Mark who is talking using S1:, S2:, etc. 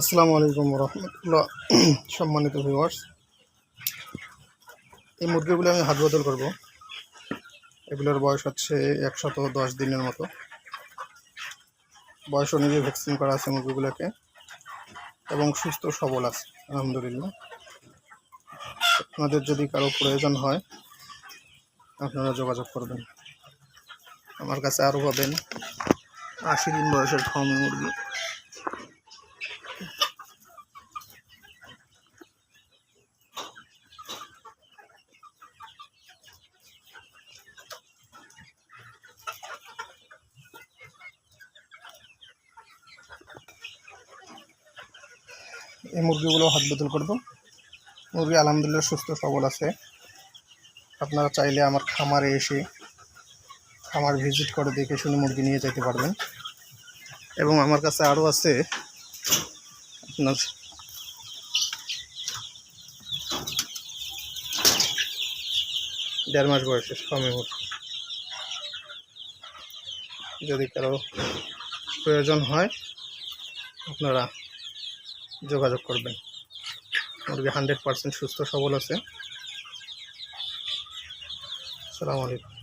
S1: আসসালামু আলাইকুম রহমতুল্লাহ সম্মানিত ভিউয়ার্স এই মুরগিগুলো আমি হাত বদল করব। এগুলোর বয়স হচ্ছে একশত দশ দিনের মতো। বয়স অনুযায়ী ভ্যাকসিন করা আছে মুরগিগুলোকে। এবং সুস্থ, সবল আছে, আলহামদুলিল্লাহ। আপনাদের যদি কারও প্রয়োজন হয়, আপনারা যোগাযোগ করবেন। আমার কাছে আরও পাবেন আশি দিন বয়সের ফার্মি মুরগি। এই মুরগিগুলো হাত বদল করব মুরগি আলহামদুলিল্লাহ সুস্থ, সবল আছে। আপনারা চাইলে আমার খামারে এসে খামার ভিজিট করে দেখে শুনে মুরগি নিয়ে যেতে পারবেন। এবং আমার কাছে আরও আছে আপনার দেড় মাস বয়সে মুরগি। যদি কারও প্রয়োজন হয়, আপনারা যোগাযোগ করবেন। মুরগি হান্ড্রেড পার্সেন্ট সুস্থ সবল আছে। আসসালামু আলাইকুম।